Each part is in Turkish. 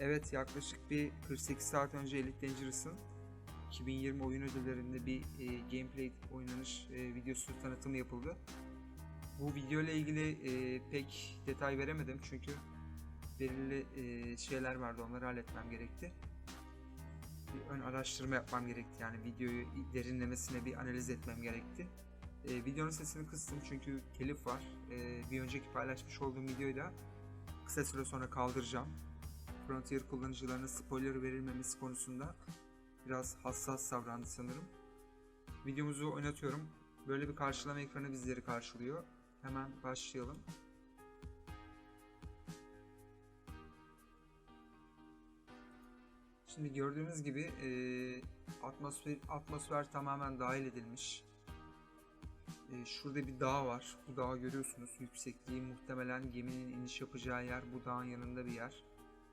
Evet yaklaşık bir 48 saat önce Elite Dangerous'ın 2020 oyun ödüllerinde bir e, gameplay oynanış e, videosu tanıtımı yapıldı. Bu video ile ilgili e, pek detay veremedim çünkü belirli e, şeyler vardı onları halletmem gerekti. Bir ön araştırma yapmam gerekti yani videoyu derinlemesine bir analiz etmem gerekti. E, videonun sesini kıstım çünkü telif var. E, bir önceki paylaşmış olduğum videoyu da kısa süre sonra kaldıracağım. Frontier kullanıcılarına spoiler verilmemesi konusunda biraz hassas davrandı sanırım. Videomuzu oynatıyorum. Böyle bir karşılama ekranı bizleri karşılıyor. Hemen başlayalım. Şimdi gördüğünüz gibi e, atmosfer atmosfer tamamen dahil edilmiş. E, şurada bir dağ var. Bu dağı görüyorsunuz. Yüksekliği muhtemelen geminin iniş yapacağı yer bu dağın yanında bir yer.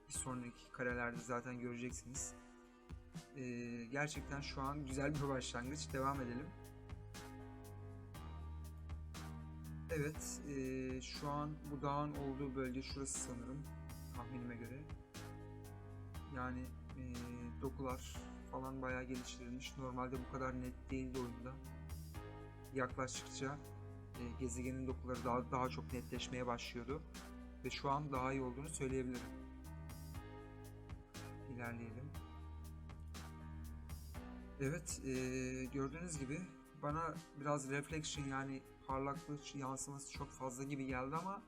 Bir sonraki karelerde zaten göreceksiniz. E, gerçekten şu an güzel bir başlangıç. Devam edelim. Evet, e, şu an bu dağın olduğu bölge şurası sanırım. Tahminime göre. Yani e, dokular falan bayağı geliştirilmiş. Normalde bu kadar net değildi oyunda. Yaklaştıkça e, gezegenin dokuları daha daha çok netleşmeye başlıyordu ve şu an daha iyi olduğunu söyleyebilirim. İlerleyelim. Evet, e, gördüğünüz gibi bana biraz reflection yani parlaklık yansıması çok fazla gibi geldi ama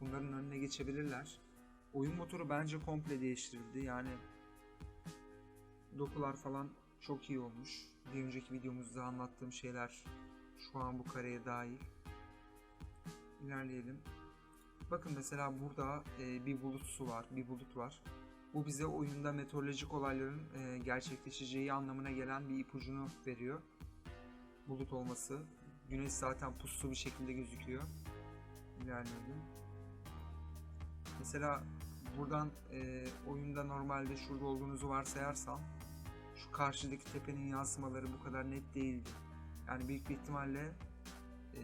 bunların önüne geçebilirler. Oyun motoru bence komple değiştirildi. Yani dokular falan çok iyi olmuş. Bir önceki videomuzda anlattığım şeyler şu an bu kareye dahil. İlerleyelim. Bakın mesela burada e, bir bulut su var, bir bulut var. Bu bize oyunda meteorolojik olayların e, gerçekleşeceği anlamına gelen bir ipucunu veriyor. Bulut olması. Güneş zaten puslu bir şekilde gözüküyor. İlerleyelim. Mesela buradan e, oyunda normalde şurada olduğunuzu varsayarsam şu karşıdaki tepenin yansımaları bu kadar net değildi. Yani büyük bir ihtimalle e,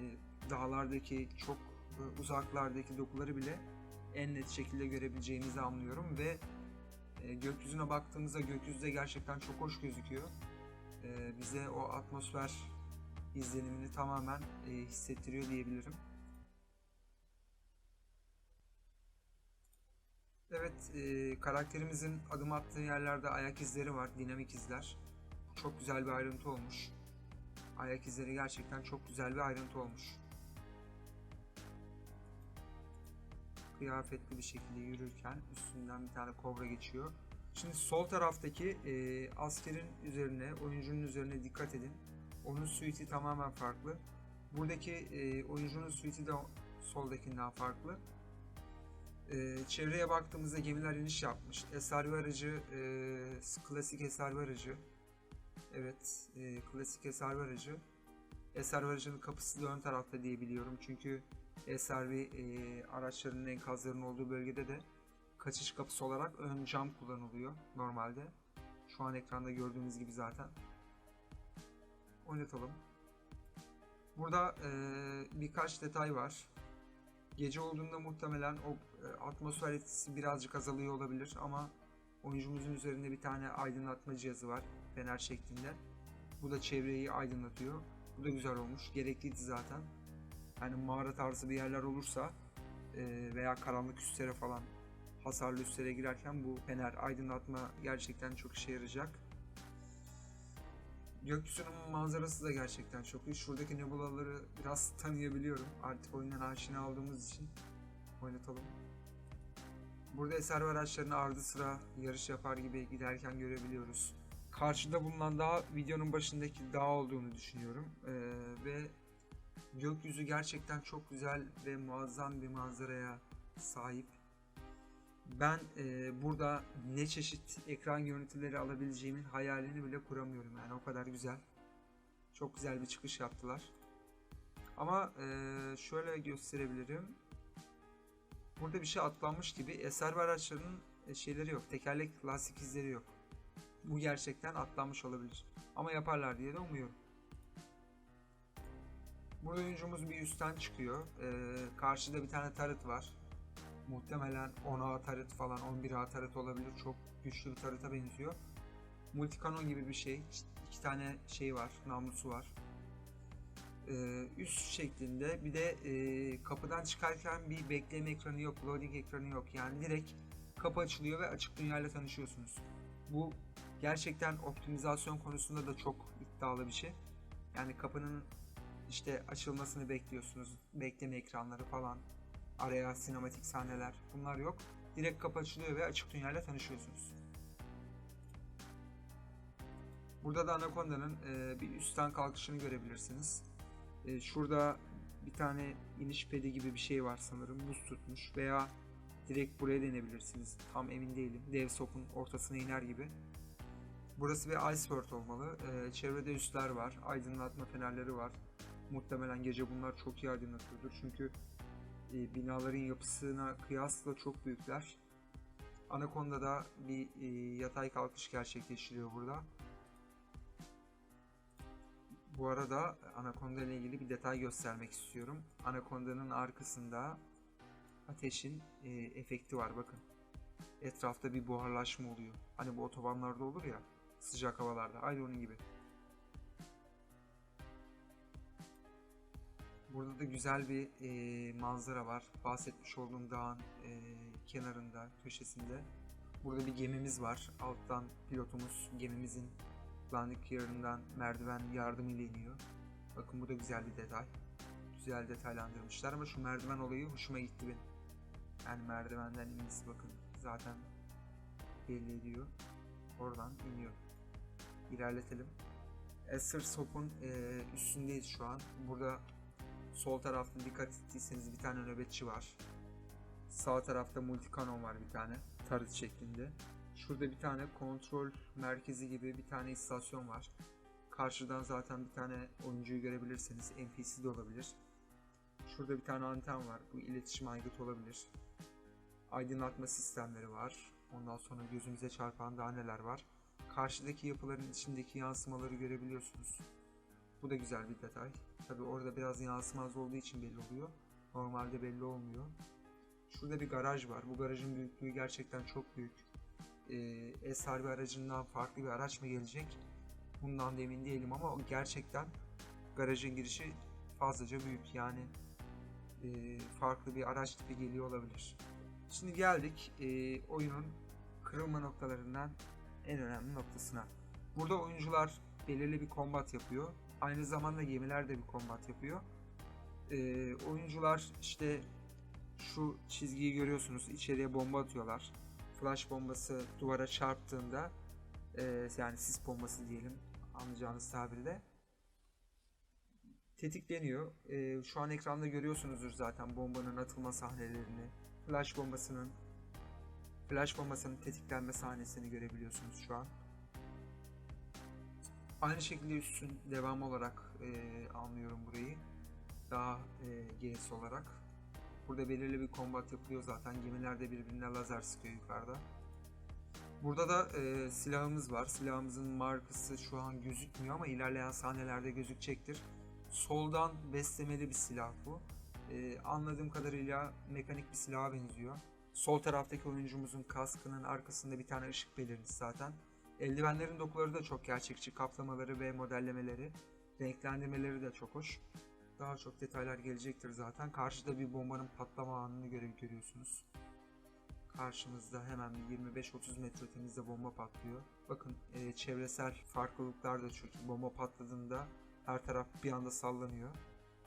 dağlardaki çok e, uzaklardaki dokuları bile en net şekilde görebileceğimizi anlıyorum ve e, gökyüzüne baktığımızda gökyüzü de gerçekten çok hoş gözüküyor. E, bize o atmosfer izlenimini tamamen e, hissettiriyor diyebilirim. Evet, e, karakterimizin adım attığı yerlerde ayak izleri var, dinamik izler. Çok güzel bir ayrıntı olmuş. Ayak izleri gerçekten çok güzel bir ayrıntı olmuş. Kıyafetli bir şekilde yürürken üstünden bir tane kobra geçiyor. Şimdi sol taraftaki e, askerin üzerine, oyuncunun üzerine dikkat edin. Onun suiti tamamen farklı. Buradaki e, oyuncunun suiti de soldakinden farklı. E, çevreye baktığımızda gemiler iniş yapmış. SRV aracı, e, klasik SRV aracı. Evet, e, klasik SRV aracı. SRV aracının kapısı da ön tarafta diye biliyorum. Çünkü SRV e, araçlarının enkazlarının olduğu bölgede de kaçış kapısı olarak ön cam kullanılıyor normalde. Şu an ekranda gördüğünüz gibi zaten. Oynatalım. Burada e, birkaç detay var. Gece olduğunda muhtemelen o e, atmosfer etkisi birazcık azalıyor olabilir ama oyuncumuzun üzerinde bir tane aydınlatma cihazı var fener şeklinde. Bu da çevreyi aydınlatıyor. Bu da güzel olmuş. Gerekliydi zaten. Yani mağara tarzı bir yerler olursa e, veya karanlık üstlere falan hasarlı üstlere girerken bu fener aydınlatma gerçekten çok işe yarayacak. Gökyüzünün manzarası da gerçekten çok iyi. Şuradaki nebulaları biraz tanıyabiliyorum. Artık oyundan aşina olduğumuz için oynatalım. Burada SRV araçlarını ardı sıra yarış yapar gibi giderken görebiliyoruz. Karşıda bulunan dağ videonun başındaki dağ olduğunu düşünüyorum. Ee, ve gökyüzü gerçekten çok güzel ve muazzam bir manzaraya sahip. Ben e, burada ne çeşit ekran görüntüleri alabileceğimin hayalini bile kuramıyorum yani o kadar güzel. Çok güzel bir çıkış yaptılar. Ama e, şöyle gösterebilirim. Burada bir şey atlanmış gibi SRV araçlarının e, şeyleri yok. Tekerlek lastik izleri yok. Bu gerçekten atlanmış olabilir. Ama yaparlar diye de umuyorum. Burada oyuncumuz bir üstten çıkıyor. Ee, karşıda bir tane tarıt var. Muhtemelen 10'a turret falan 11'a turret olabilir. Çok güçlü bir turret'a benziyor. Multikanon gibi bir şey. İki tane şey var. Namlusu var. Ee, üst şeklinde bir de e, kapıdan çıkarken bir bekleme ekranı yok. Loading ekranı yok. Yani direkt kapı açılıyor ve açık dünyayla tanışıyorsunuz. Bu gerçekten optimizasyon konusunda da çok iddialı bir şey. Yani kapının işte açılmasını bekliyorsunuz. Bekleme ekranları falan. Araya sinematik sahneler. Bunlar yok. Direkt kapı açılıyor ve açık dünyayla tanışıyorsunuz. Burada da Anaconda'nın e, bir üstten kalkışını görebilirsiniz. E, şurada bir tane iniş pedi gibi bir şey var sanırım. Buz tutmuş veya direkt buraya denebilirsiniz. Tam emin değilim. Dev sopun ortasına iner gibi. Burası bir Ice olmalı. E, çevrede üsler var. Aydınlatma fenerleri var. Muhtemelen gece bunlar çok iyi aydınlatıyordur. Çünkü e, binaların yapısına kıyasla çok büyükler. Anaconda'da bir e, yatay kalkış gerçekleştiriyor burada. Bu arada Anaconda ile ilgili bir detay göstermek istiyorum. Anaconda'nın arkasında ateşin e, efekti var bakın. Etrafta bir buharlaşma oluyor. Hani bu otobanlarda olur ya sıcak havalarda. Aynı onun gibi. Burada da güzel bir e, manzara var. Bahsetmiş olduğum dağın e, kenarında, köşesinde. Burada bir gemimiz var. Alttan pilotumuz gemimizin landing gear'ından merdiven yardımıyla iniyor. Bakın bu da güzel bir detay. Güzel detaylandırmışlar ama şu merdiven olayı hoşuma gitti benim. Yani merdivenden inmesi bakın zaten belli ediyor. Oradan iniyor. İlerletelim. Esser Sop'un e, üstündeyiz şu an. Burada sol tarafta dikkat ettiyseniz bir tane nöbetçi var. Sağ tarafta multikanon var bir tane. Tarıt şeklinde. Şurada bir tane kontrol merkezi gibi bir tane istasyon var. Karşıdan zaten bir tane oyuncuyu görebilirsiniz. NPC de olabilir. Şurada bir tane anten var. Bu iletişim aygıtı olabilir. Aydınlatma sistemleri var. Ondan sonra gözümüze çarpan daha neler var. Karşıdaki yapıların içindeki yansımaları görebiliyorsunuz. Bu da güzel bir detay. Tabi orada biraz yansımaz olduğu için belli oluyor. Normalde belli olmuyor. Şurada bir garaj var. Bu garajın büyüklüğü gerçekten çok büyük. Ee, SRB aracından farklı bir araç mı gelecek? Bundan da emin değilim ama gerçekten garajın girişi fazlaca büyük. Yani e, farklı bir araç tipi geliyor olabilir. Şimdi geldik e, oyunun kırılma noktalarından en önemli noktasına. Burada oyuncular belirli bir kombat yapıyor. Aynı zamanda gemiler de bir kombat yapıyor. E, oyuncular işte şu çizgiyi görüyorsunuz. İçeriye bomba atıyorlar. Flash bombası duvara çarptığında e, yani sis bombası diyelim anlayacağınız tabirle tetikleniyor. E, şu an ekranda görüyorsunuzdur zaten bombanın atılma sahnelerini. Flash bombasının flash bombasının tetiklenme sahnesini görebiliyorsunuz şu an. Aynı şekilde üstün devam olarak e, anlıyorum burayı. Daha e, GS olarak. Burada belirli bir kombat yapılıyor zaten. Gemiler de birbirine lazer sıkıyor yukarıda. Burada da e, silahımız var. Silahımızın markası şu an gözükmüyor ama ilerleyen sahnelerde gözükecektir. Soldan beslemeli bir silah bu. E, anladığım kadarıyla mekanik bir silaha benziyor. Sol taraftaki oyuncumuzun kaskının arkasında bir tane ışık belirtisi zaten. Eldivenlerin dokuları da çok gerçekçi. Kaplamaları ve modellemeleri, renklendirmeleri de çok hoş. Daha çok detaylar gelecektir zaten. Karşıda bir bombanın patlama anını göre görüyorsunuz. Karşımızda hemen bir 25-30 metre ötemizde bomba patlıyor. Bakın e, çevresel farklılıklar da çok. Bomba patladığında her taraf bir anda sallanıyor.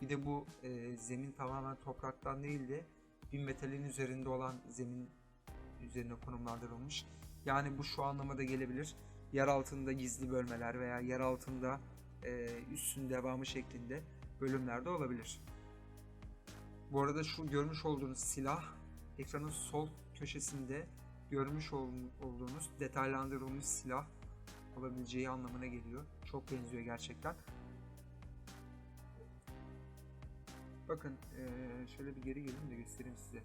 Bir de bu e, zemin tamamen topraktan değil de bir metalin üzerinde olan zemin üzerine konumlandırılmış. Yani bu şu anlamada gelebilir. Yer altında gizli bölmeler veya yer altında e, üssün devamı şeklinde bölümlerde olabilir. Bu arada şu görmüş olduğunuz silah ekranın sol köşesinde görmüş ol- olduğunuz detaylandırılmış silah olabileceği anlamına geliyor. Çok benziyor gerçekten. Bakın eee, şöyle bir geri gelin de göstereyim size.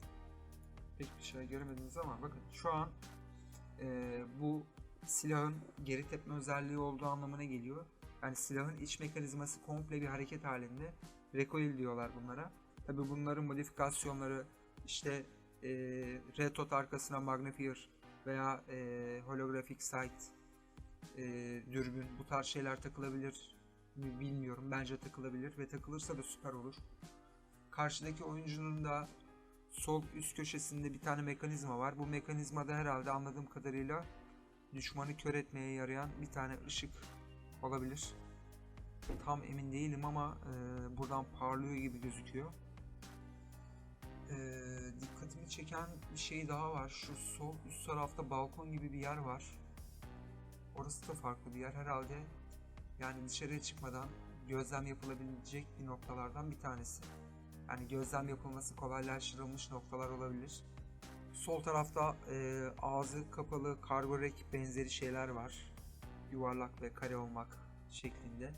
Pek bir şey göremediniz ama bakın şu an eee, bu silahın geri tepme özelliği olduğu anlamına geliyor. Yani silahın iç mekanizması komple bir hareket halinde. Recoil diyorlar bunlara. Tabi bunların modifikasyonları işte e, red dot arkasına magnifier veya e, holographic sight e, dürbün bu tarz şeyler takılabilir mi bilmiyorum. Bence takılabilir ve takılırsa da süper olur. Karşıdaki oyuncunun da sol üst köşesinde bir tane mekanizma var. Bu mekanizmada herhalde anladığım kadarıyla düşmanı kör etmeye yarayan bir tane ışık olabilir. Tam emin değilim ama e, buradan parlıyor gibi gözüküyor. E, dikkatimi çeken bir şey daha var. Şu sol üst tarafta balkon gibi bir yer var. Orası da farklı bir yer herhalde. Yani dışarıya çıkmadan gözlem yapılabilecek bir noktalardan bir tanesi. Yani gözlem yapılması kolaylaştırılmış noktalar olabilir. Sol tarafta e, ağzı kapalı kargo rek benzeri şeyler var. Yuvarlak ve kare olmak şeklinde.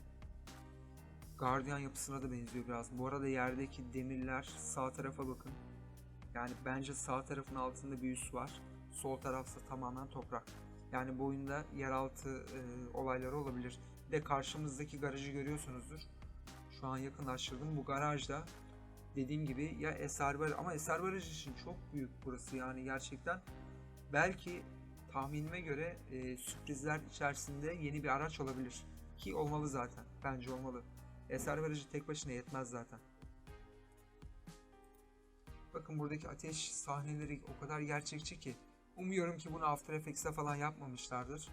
Gardiyan yapısına da benziyor biraz. Bu arada yerdeki demirler sağ tarafa bakın. Yani bence sağ tarafın altında bir üs var. Sol tarafsa tamamen toprak. Yani bu oyunda yeraltı e, olayları olabilir. Bir de karşımızdaki garajı görüyorsunuzdur. Şu an yakınlaştırdım. Bu garajda dediğim gibi ya Eser Baraj ama Eser Baraj için çok büyük burası yani gerçekten. Belki tahminime göre e, sürprizler içerisinde yeni bir araç olabilir. Ki olmalı zaten. Bence olmalı. Eser Barajı tek başına yetmez zaten. Bakın buradaki ateş sahneleri o kadar gerçekçi ki. Umuyorum ki bunu After Effects'te falan yapmamışlardır.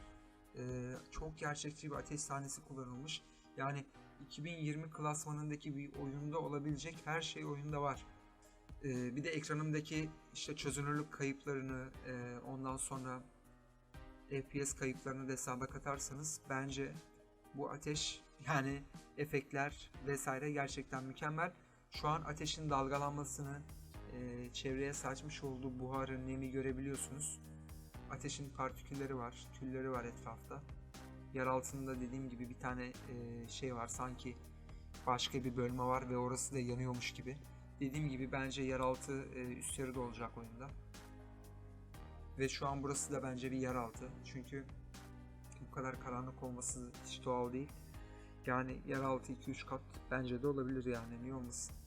Ee, çok gerçekçi bir ateş sahnesi kullanılmış. Yani 2020 klasmanındaki bir oyunda olabilecek her şey oyunda var. Ee, bir de ekranımdaki işte çözünürlük kayıplarını e, ondan sonra FPS kayıplarını da hesaba katarsanız bence bu ateş yani efektler vesaire gerçekten mükemmel. Şu an ateşin dalgalanmasını e, çevreye saçmış olduğu buharı, nemi görebiliyorsunuz. Ateşin partikülleri var, tülleri var etrafta. Yer altında dediğim gibi bir tane e, şey var sanki başka bir bölme var ve orası da yanıyormuş gibi. Dediğim gibi bence yeraltı e, üst yarıda olacak oyunda. Ve şu an burası da bence bir yeraltı. Çünkü bu kadar karanlık olması hiç doğal değil. Yani yeraltı 2-3 kat bence de olabilir yani niye olmasın.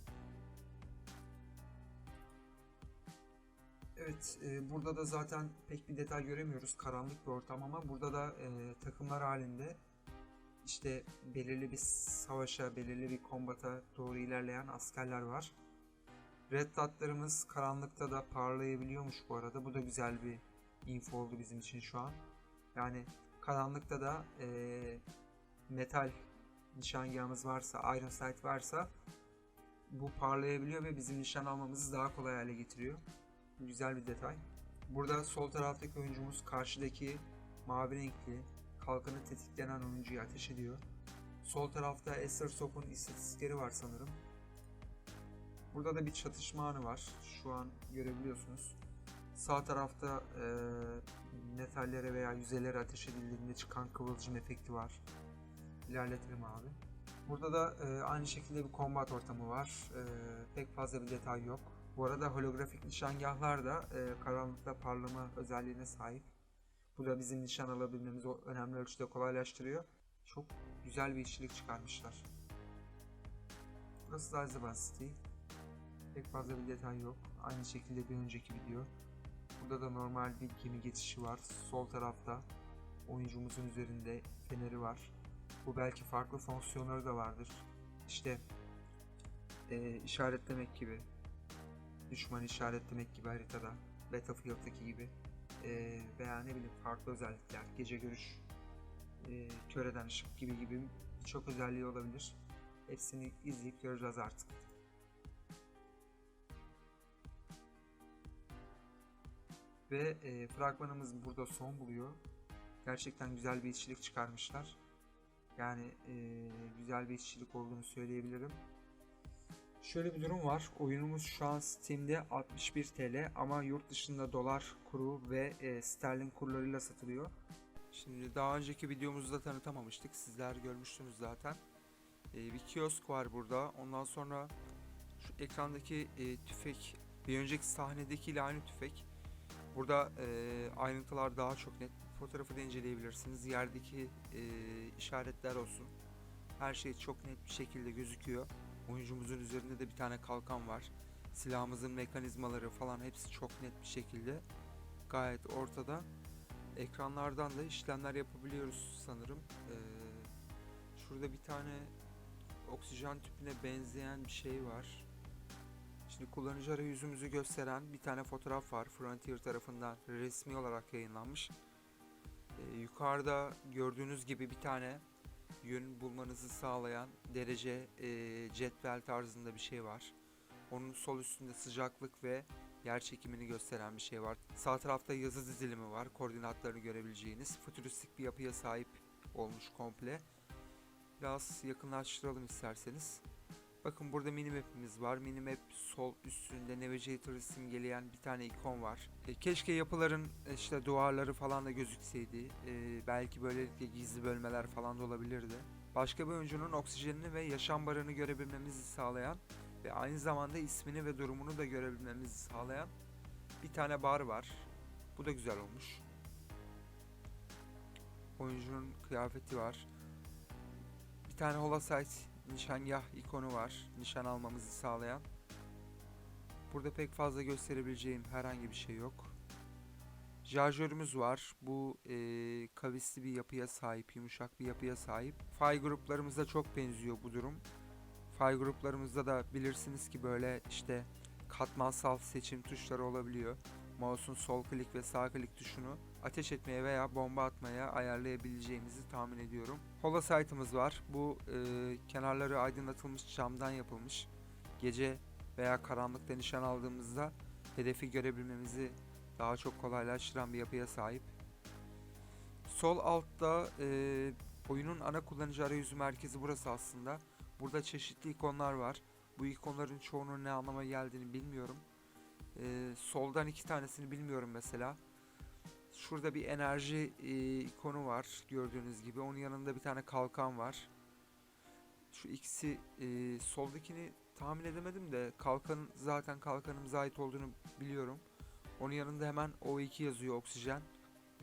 Evet, e, burada da zaten pek bir detay göremiyoruz. Karanlık bir ortam ama burada da e, takımlar halinde işte belirli bir savaşa, belirli bir kombata doğru ilerleyen askerler var. Red dotlarımız karanlıkta da parlayabiliyormuş bu arada. Bu da güzel bir info oldu bizim için şu an. Yani karanlıkta da e, metal nişangahımız varsa, iron sight varsa bu parlayabiliyor ve bizim nişan almamızı daha kolay hale getiriyor. Güzel bir detay. Burada sol taraftaki oyuncumuz karşıdaki mavi renkli kalkanı tetiklenen oyuncuyu ateş ediyor. Sol tarafta Esther Sop'un istatistikleri var sanırım. Burada da bir çatışma anı var. Şu an görebiliyorsunuz. Sağ tarafta e, metallere veya yüzeylere ateş edildiğinde çıkan kıvılcım efekti var. İlerletelim abi. Burada da e, aynı şekilde bir combat ortamı var. E, pek fazla bir detay yok. Bu arada holografik nişangahlar da e, karanlıkta parlama özelliğine sahip. Bu da bizim nişan alabilmemizi önemli ölçüde kolaylaştırıyor. Çok güzel bir işçilik çıkarmışlar. Burası da Azerbaycan City. Pek fazla bir detay yok. Aynı şekilde bir önceki video. Burada da normal bir gemi geçişi var. Sol tarafta oyuncumuzun üzerinde feneri var. Bu belki farklı fonksiyonları da vardır. İşte e, işaretlemek gibi, düşman işaretlemek gibi haritada, Battlefield'daki gibi e, veya ne bileyim farklı özellikler, gece görüş, e, kör ışık gibi gibi birçok özelliği olabilir. Hepsini izleyip göreceğiz artık. Ve e, fragmanımız burada son buluyor. Gerçekten güzel bir işçilik çıkarmışlar. Yani e, güzel bir işçilik olduğunu söyleyebilirim. Şöyle bir durum var. Oyunumuz şu an Steam'de 61 TL ama yurt dışında dolar kuru ve e, sterlin kurlarıyla satılıyor. Şimdi daha önceki videomuzda tanıtamamıştık. Sizler görmüştünüz zaten. E, bir kiosk var burada. Ondan sonra şu ekrandaki e, tüfek, bir önceki sahnedekiyle aynı tüfek. Burada e, ayrıntılar daha çok net. Fotoğrafı da inceleyebilirsiniz. Yerdeki e, işaretler olsun. Her şey çok net bir şekilde gözüküyor. Oyuncumuzun üzerinde de bir tane kalkan var. Silahımızın mekanizmaları falan hepsi çok net bir şekilde gayet ortada. Ekranlardan da işlemler yapabiliyoruz sanırım. Ee, şurada bir tane oksijen tüpüne benzeyen bir şey var. Şimdi kullanıcı arayüzümüzü gösteren bir tane fotoğraf var. Frontier tarafından resmi olarak yayınlanmış. Ee, yukarıda gördüğünüz gibi bir tane yön bulmanızı sağlayan derece e, cetvel tarzında bir şey var. Onun sol üstünde sıcaklık ve yer çekimini gösteren bir şey var. Sağ tarafta yazı dizilimi var. Koordinatlarını görebileceğiniz. Fütüristik bir yapıya sahip olmuş komple. Biraz yakınlaştıralım isterseniz. Bakın burada minimap'imiz var. Minimap sol üstünde Navigator simgeleyen bir tane ikon var. E, keşke yapıların e, işte duvarları falan da gözükseydi. E, belki böylelikle gizli bölmeler falan da olabilirdi. Başka bir oyuncunun oksijenini ve yaşam barını görebilmemizi sağlayan ve aynı zamanda ismini ve durumunu da görebilmemizi sağlayan bir tane bar var. Bu da güzel olmuş. Oyuncunun kıyafeti var. Bir tane Holosite nişangah ikonu var. Nişan almamızı sağlayan. Burada pek fazla gösterebileceğim herhangi bir şey yok. Şarjörümüz var. Bu eee kavisli bir yapıya sahip, yumuşak bir yapıya sahip. File gruplarımıza çok benziyor bu durum. File gruplarımızda da bilirsiniz ki böyle işte katmansal seçim tuşları olabiliyor. Mouse'un sol klik ve sağ klik tuşunu ateş etmeye veya bomba atmaya ayarlayabileceğimizi tahmin ediyorum. Holosite'ımız var. Bu e, kenarları aydınlatılmış camdan yapılmış. Gece veya karanlıkta nişan aldığımızda hedefi görebilmemizi daha çok kolaylaştıran bir yapıya sahip. Sol altta e, oyunun ana kullanıcı arayüzü merkezi burası aslında. Burada çeşitli ikonlar var. Bu ikonların çoğunun ne anlama geldiğini bilmiyorum. E, soldan iki tanesini bilmiyorum mesela. Şurada bir enerji e, ikonu var gördüğünüz gibi. Onun yanında bir tane kalkan var. Şu ikisi e, soldakini tahmin edemedim de kalkanın zaten kalkanımıza ait olduğunu biliyorum. Onun yanında hemen O2 yazıyor oksijen.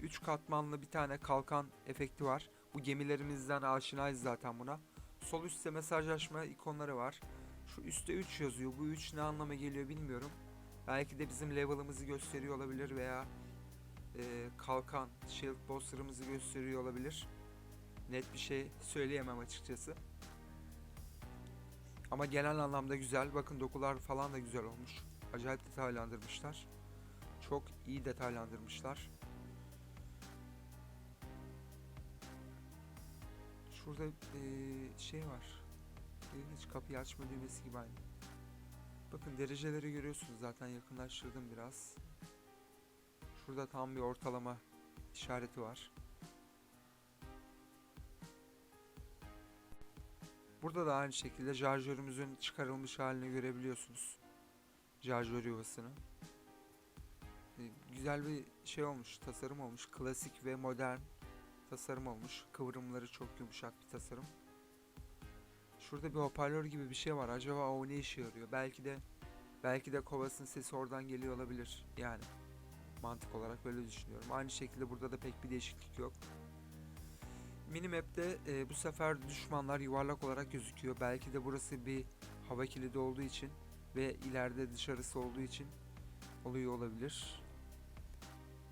3 katmanlı bir tane kalkan efekti var. Bu gemilerimizden aşinayız zaten buna. Sol üstte mesajlaşma ikonları var. Şu üstte 3 yazıyor. Bu 3 ne anlama geliyor bilmiyorum. Belki de bizim level'ımızı gösteriyor olabilir veya e, kalkan, shield boster'ımızı gösteriyor olabilir. Net bir şey söyleyemem açıkçası. Ama genel anlamda güzel. Bakın dokular falan da güzel olmuş. Acayip detaylandırmışlar. Çok iyi detaylandırmışlar. Şurada eee, şey var. İlginç kapıyı açma düğmesi gibi aynı. Bakın dereceleri görüyorsunuz zaten yakınlaştırdım biraz. Şurada tam bir ortalama işareti var. Burada da aynı şekilde şarjörümüzün çıkarılmış halini görebiliyorsunuz. Şarjör yuvasını. Ee, Güzel bir şey olmuş, tasarım olmuş. Klasik ve modern tasarım olmuş. Kıvrımları çok yumuşak bir tasarım. Şurada bir hoparlör gibi bir şey var. Acaba o ne işe yarıyor? Belki de belki de kovasın sesi oradan geliyor olabilir. Yani mantık olarak böyle düşünüyorum. Aynı şekilde burada da pek bir değişiklik yok. Minimap'te e, bu sefer düşmanlar yuvarlak olarak gözüküyor. Belki de burası bir hava kilidi olduğu için ve ileride dışarısı olduğu için oluyor olabilir.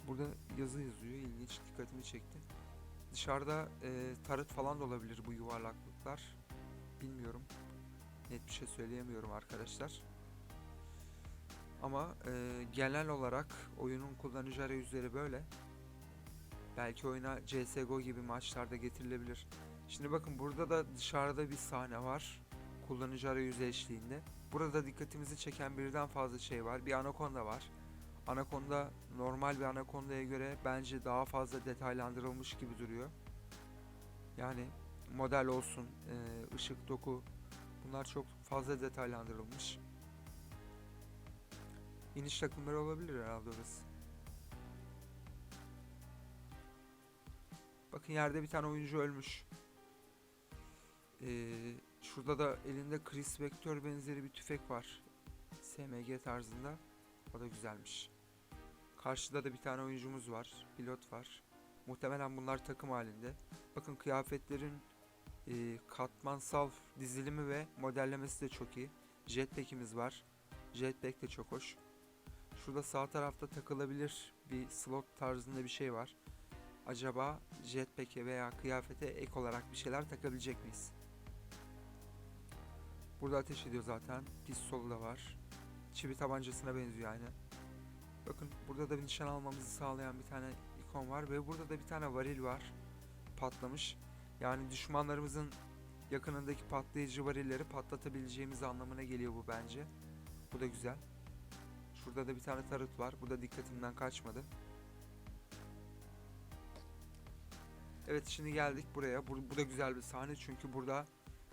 Burada yazı yazıyor. İlginç dikkatimi çekti. Dışarıda e, tarıt falan da olabilir bu yuvarlaklıklar. Bilmiyorum. Net bir şey söyleyemiyorum arkadaşlar. Ama e, genel olarak oyunun kullanıcı arayüzleri böyle. Belki oyuna CSGO gibi maçlarda getirilebilir. Şimdi bakın burada da dışarıda bir sahne var. Kullanıcı arayüzü eşliğinde. Burada dikkatimizi çeken birden fazla şey var. Bir anakonda var. Anakonda normal bir anakondaya göre bence daha fazla detaylandırılmış gibi duruyor. Yani model olsun, e, ışık, doku bunlar çok fazla detaylandırılmış. İniş takımları olabilir herhalde orası. Bakın yerde bir tane oyuncu ölmüş. Ee, şurada da elinde Chris Vector benzeri bir tüfek var. SMG tarzında. O da güzelmiş. Karşıda da bir tane oyuncumuz var. Pilot var. Muhtemelen bunlar takım halinde. Bakın kıyafetlerin e, katmansal dizilimi ve modellemesi de çok iyi. Jetpack'imiz var. Jetpack de çok hoş. Şurada sağ tarafta takılabilir bir slot tarzında bir şey var. Acaba jetpack'e veya kıyafete ek olarak bir şeyler takabilecek miyiz? Burada ateş ediyor zaten. Pistolu da var. Çivi tabancasına benziyor aynı. Bakın burada da bir nişan almamızı sağlayan bir tane ikon var ve burada da bir tane varil var. Patlamış. Yani düşmanlarımızın yakınındaki patlayıcı varilleri patlatabileceğimiz anlamına geliyor bu bence. Bu da güzel. Şurada da bir tane tarıt var. Bu da dikkatimden kaçmadı. Evet şimdi geldik buraya. Bu, bu da güzel bir sahne çünkü burada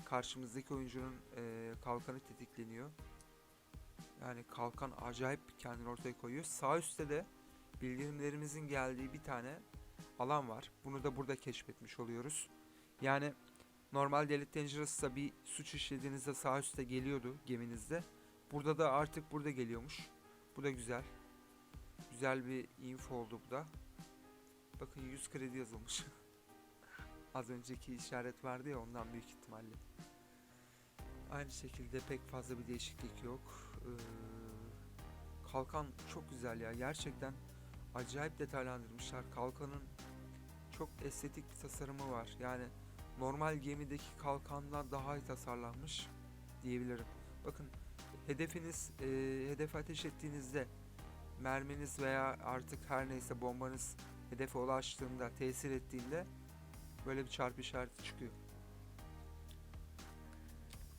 karşımızdaki oyuncunun eee, kalkanı tetikleniyor. Yani kalkan acayip kendini ortaya koyuyor. Sağ üstte de bildirimlerimizin geldiği bir tane alan var. Bunu da burada keşfetmiş oluyoruz. Yani normal Elite Dangerous'ta bir suç işlediğinizde sağ üstte geliyordu geminizde. Burada da artık burada geliyormuş. Bu da güzel. Güzel bir info oldu bu da. Bakın 100 kredi yazılmış. Az önceki işaret vardı ya ondan büyük ihtimalle. Aynı şekilde pek fazla bir değişiklik yok. Ee, kalkan çok güzel ya. Gerçekten acayip detaylandırmışlar. Kalkanın çok estetik bir tasarımı var. Yani normal gemideki kalkandan daha iyi tasarlanmış diyebilirim. Bakın hedefiniz e, hedefe ateş ettiğinizde merminiz veya artık her neyse bombanız hedefe ulaştığında tesir ettiğinde böyle bir çarpı işareti çıkıyor.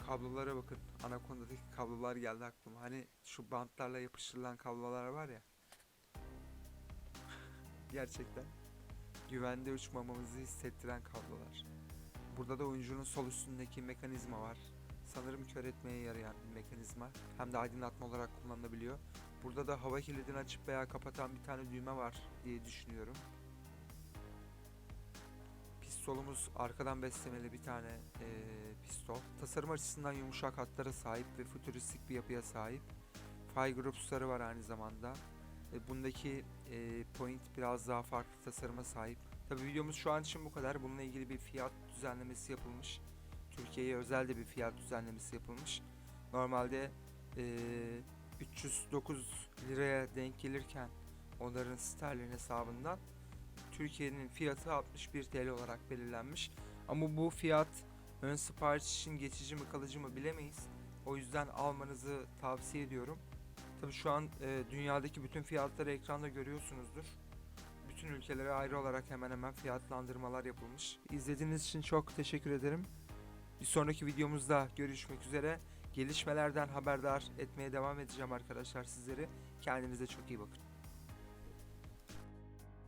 Kablolara bakın. Anaconda'daki kablolar geldi aklıma. Hani şu bantlarla yapıştırılan kablolar var ya. Gerçekten güvende uçmamamızı hissettiren kablolar. Burada da oyuncunun sol üstündeki mekanizma var. Sanırım kör etmeye yarayan bir mekanizma. Hem de aydınlatma olarak kullanılabiliyor. Burada da hava kilidini açıp veya kapatan bir tane düğme var diye düşünüyorum. Pistolumuz arkadan beslemeli bir tane eee, pistol. Tasarım açısından yumuşak hatlara sahip ve fütüristik bir yapıya sahip. Fire groups'ları var aynı zamanda. E, bundaki e, point biraz daha farklı tasarıma sahip. Tabi videomuz şu an için bu kadar. Bununla ilgili bir fiyat düzenlemesi yapılmış. Türkiye'ye özel de bir fiyat düzenlemesi yapılmış. Normalde e, 309 liraya denk gelirken onların sterlin hesabından Türkiye'nin fiyatı 61 TL olarak belirlenmiş. Ama bu fiyat ön sipariş için geçici mi kalıcı mı bilemeyiz. O yüzden almanızı tavsiye ediyorum. Tabii şu an e, dünyadaki bütün fiyatları ekranda görüyorsunuzdur. Bütün ülkelere ayrı olarak hemen hemen fiyatlandırmalar yapılmış. İzlediğiniz için çok teşekkür ederim. Bir sonraki videomuzda görüşmek üzere. Gelişmelerden haberdar etmeye devam edeceğim arkadaşlar sizleri. Kendinize çok iyi bakın.